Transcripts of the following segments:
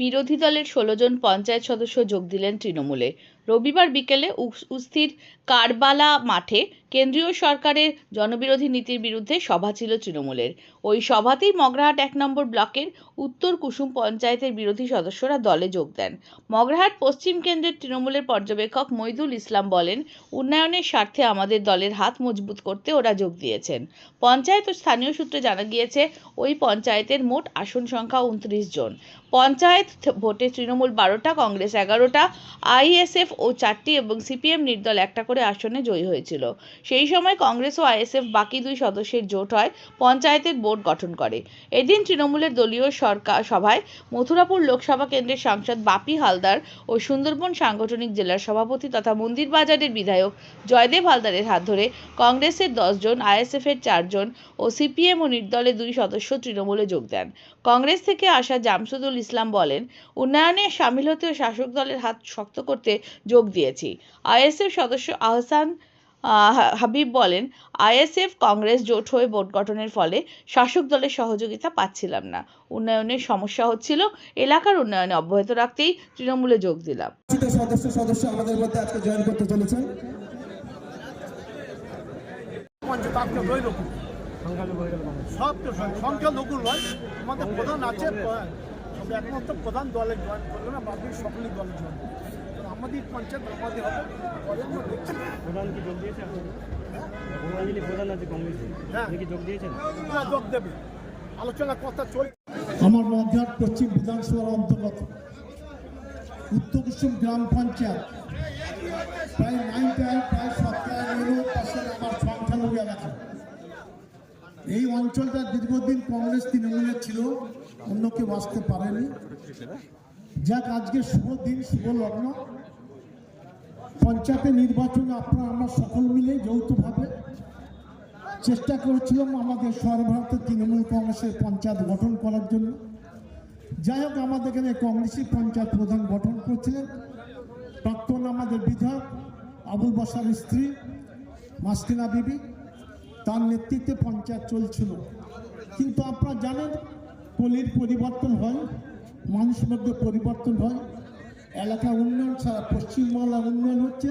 বিরোধী দলের ষোলো জন পঞ্চায়েত সদস্য যোগ দিলেন তৃণমূলে। রবিবার বিকেলে উস- উস্থির কারবালা মাঠে কেন্দ্রীয় সরকারের জনবিরোধী নীতির বিরুদ্ধে সভা ছিল তৃণমূলের। ওই সভাতেই মগরাহাট এক নম্বর ব্লকের উত্তর কুসুম পঞ্চায়েতের বিরোধী সদস্যরা দলে যোগ দেন। মগরাহাট পশ্চিম কেন্দ্রের তৃণমূলের পর্যবেক্ষক মইদুল ইসলাম বলেন, উন্নয়নের স্বার্থে আমাদের দলের হাত মজবুত করতে ওরা যোগ দিয়েছেন। পঞ্চায়েত ও স্থানীয় সূত্রে জানা গিয়েছে, ওই পঞ্চায়েতের মোট আসন সংখ্যা উনত্রিশ জন। পঞ্চায়েত ভোটে তৃণমূল বারোটা, কংগ্রেস এগারোটা, আইএসএফ ও চারটি এবং সিপিএম নির্দল একটা করে আসনে জয়ী হয়েছিল। সেই সময় কংগ্রেস ও আইএসএফ বাকি দুই সদস্যের জোট হয়, পঞ্চায়েতের বোর্ড গঠন করে। এদিন তৃণমূলের দলীয় সরকার সভায় মথুরাপুর লোকসভা কেন্দ্রের সাংসদ বাপি হালদার ও সুন্দরবন সাংগঠনিক জেলার সভাপতি তথা মন্দিরবাজারের বিধায়ক জয়দেব হালদারের হাত ধরে কংগ্রেসের দশজন আইএসএফের চারজন ও সিপিএম ও নির্দলের দুই সদস্য তৃণমূলে যোগ দেন। কংগ্রেস থেকে আসা জামসুদুল ইসলাম বলেন, উন্নয়নে সামিল হতে শাসক দলের হাত শক্ত করতে যোগ দিয়েছি। আইএসএফ সদস্য আহসান আহ, হাবিব বলেন আইএসএফ কংগ্রেস জোট হয়ে ভোট গঠনের ফলে শাসক দলের সহযোগিতা পাচ্ছিলাম না। উন্নয়নের সমস্যা হচ্ছিল এলাকার উন্নয়নে অব্যাহত রাখতেই তৃণমূলে যোগ দিলাম। সদস্য সদস্য আমাদের মধ্যে আজকে জয়েন করতে চলেছেন। সব তো সংখ্যালঘু নয় আমাদের প্রধান আছে একমাত্র প্রধান দলে জয়েন করল না বাকি সকলেই দলে জয়েন আমাদের পঞ্চায়েত আমাদের হবে। পরে আমরা দেখছি। প্রধান কি যোগ দিয়েছেন প্রধান প্রধান আছে কংগ্রেসে হ্যাঁ। উনি কি যোগ দিয়েছেন? ওরা যোগ দেবে। আলোচনা কথা চলছে আমার মধ্যহাট পশ্চিম বিধানসভার অন্তর্গত উত্তর কুসুম গ্রাম পঞ্চায়েত। প্রায় নাইনটায় প্রায় সপ্তাহে নিরো পার্সেন্ট আমার সংখ্যালঘু এলাকা। এই অঞ্চলটা দীর্ঘদিন কংগ্রেস তৃণমূলের ছিল অন্য কেউ আসতে পারেনি। যাক আজকে শুভ দিন শুভ লগ্ন। পঞ্চায়েতের নির্বাচনে আপনারা আমরা সকল মিলে যৌথভাবে চেষ্টা করেছিলাম আমাদের সর্বভারতীয় তৃণমূল কংগ্রেসের পঞ্চায়েত গঠন করার জন্য। যাই হোক, আমাদের এখানে কংগ্রেসই পঞ্চায়েত প্রধান গঠন করছিলেন। প্রাক্তন আমাদের বিধায়ক আবুল বসার স্ত্রী মাসকিনা বিবি, তার নেতৃত্বে পঞ্চায়েত চলছিল। কিন্তু আপনারা জানেন, কলির পরিবর্তন হয়, মানুষের মধ্যে পরিবর্তন হয়। এলাকা উন্নয়ন সারা পশ্চিমবাংলার উন্নয়ন হচ্ছে।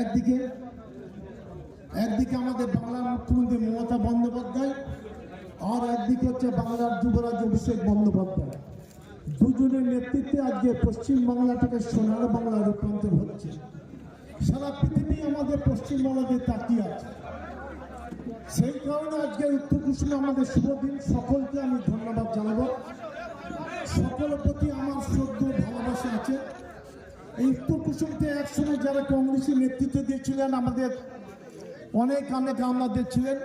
একদিকে একদিকে আমাদের বাংলার মুখ্যমন্ত্রী মমতা বন্দ্যোপাধ্যায়, আর একদিকে হচ্ছে বাংলার যুবরাজ অভিষেক বন্দ্যোপাধ্যায়। দুজনের নেতৃত্বে আজকে পশ্চিম বাংলাটাকে সোনার বাংলা রূপান্তর হচ্ছে। সারা পৃথিবী আমাদের পশ্চিম বাংলাতে তাকিয়ে আছে। সেই কারণে আজকে উত্তর আমাদের শুভ দিন। সকলকে আমি ধন্যবাদ এই উত্তর কুসুমতে একসময় যারা কংগ্রেসের নেতৃত্ব দিয়েছিলেন, আমাদের অনেক অনেক আমাদের ছিলেন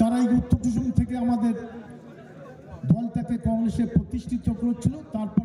তারা এই উত্তর কুসুম থেকে আমাদের দলটাকে কংগ্রেসে প্রতিষ্ঠিত করেছিল। তারপর